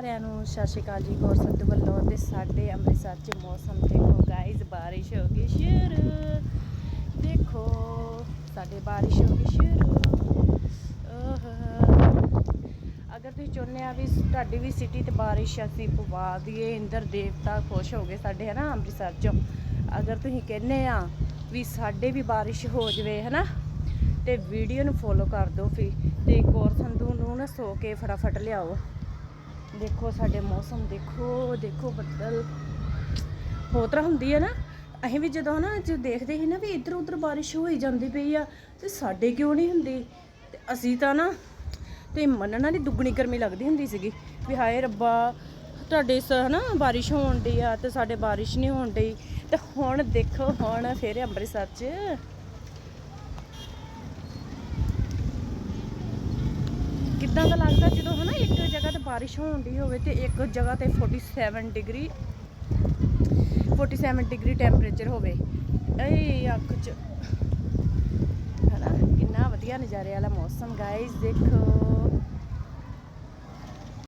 ਸਾਰਿਆਂ ਨੂੰ ਸਤਿ ਸ਼੍ਰੀ ਅਕਾਲ ਜੀ ਗੌਰ ਸੰਧੂ ਵੱਲੋਂ ਤੇ ਸਾਡੇ ਅੰਮ੍ਰਿਤਸਰ 'ਚ ਮੌਸਮ ਦੇਖੋ ਗਾਇਜ਼ ਬਾਰਿਸ਼ ਹੋ ਗਈ ਸ਼ੁਰੂ। ਦੇਖੋ, ਸਾਡੇ ਬਾਰਿਸ਼ ਹੋ ਗਈ ਸ਼ੁਰੂ। ਅਗਰ ਤੁਸੀਂ ਚਾਹੁੰਦੇ ਆ ਵੀ ਤੁਹਾਡੀ ਵੀ ਸਿਟੀ ਤੇ ਬਾਰਿਸ਼ ਅਸੀਂ ਪਵਾ ਦਈਏ, ਇੰਦਰ ਦੇਵਤਾ ਖੁਸ਼ ਹੋ ਗਏ ਸਾਡੇ, ਹਨਾ, ਅੰਮ੍ਰਿਤਸਰ ਚੋਂ। ਅਗਰ ਤੁਸੀਂ ਕਹਿੰਦੇ ਆ ਵੀ ਸਾਡੇ ਵੀ ਬਾਰਿਸ਼ ਹੋ ਜਵੇ, ਹਨਾ, ਤੇ ਵੀਡੀਓ ਨੂੰ ਫੋਲੋ ਕਰ ਦਿਓ ਫਿਰ। ਤੇ ਗੌਰ ਸੰਧੂ ਨੂੰ ਨਾ ਸੋ ਕੇ ਫਟਾਫਟ ਲਿਆਓ। ਦੇਖੋ, ਸਾਡੇ ਮੌਸਮ ਦੇਖੋ ਦੇਖੋ, ਬੱਦਲ। ਹੋਰ ਹੁੰਦੀ ਹੈ ਨਾ, ਅਸੀਂ ਵੀ ਜਦੋਂ ਨਾ ਜੋ ਦੇਖਦੇ ਸੀ ਨਾ ਵੀ ਇੱਧਰ ਉੱਧਰ ਬਾਰਿਸ਼ ਹੋਈ ਜਾਂਦੀ ਪਈ ਆ, ਤੇ ਸਾਡੇ ਕਿਉਂ ਨਹੀਂ ਹੁੰਦੀ? ਤੇ ਅਸੀਂ ਤਾਂ ਨਾ, ਤੇ ਮੰਨਣਾ ਨਹੀਂ ਦੁੱਗਣੀ ਗਰਮੀ ਲੱਗਦੀ ਹੁੰਦੀ ਸੀਗੀ, ਵੀ ਹਾਏ ਰੱਬਾ, ਤੁਹਾਡੇ ਸ ਹਨਾ ਬਾਰਿਸ਼ ਹੋਣ ਡਈ ਆ, ਤੇ ਸਾਡੇ ਬਾਰਿਸ਼ ਨਹੀਂ ਹੋਣ ਡਈ। ਤੇ ਹੁਣ ਦੇਖੋ, ਹੁਣ ਫੇਰ ਅੰਮ੍ਰਿਤਸਰ 'ਚ। ਕਿੱਦਾਂ ਦਾ ਲੱਗਦਾ ਜਦੋਂ ਹਨਾ ਇੱਕ ਬਾਰਿਸ਼ ਹੋਣ ਦੀ ਹੋਵੇ ਤੇ ਇੱਕ ਜਗ੍ਹਾ ਤੇ 47 ਡਿਗਰੀ 47 ਡਿਗਰੀ ਟੈਂਪਰੇਚਰ ਹੋਵੇ। ਏ ਅੱਖ ਚ। ਹਨਾ, ਕਿੰਨਾ ਵਧੀਆ ਨਜ਼ਾਰੇ ਵਾਲਾ ਮੌਸਮ ਗਾਇਸ ਦੇਖੋ।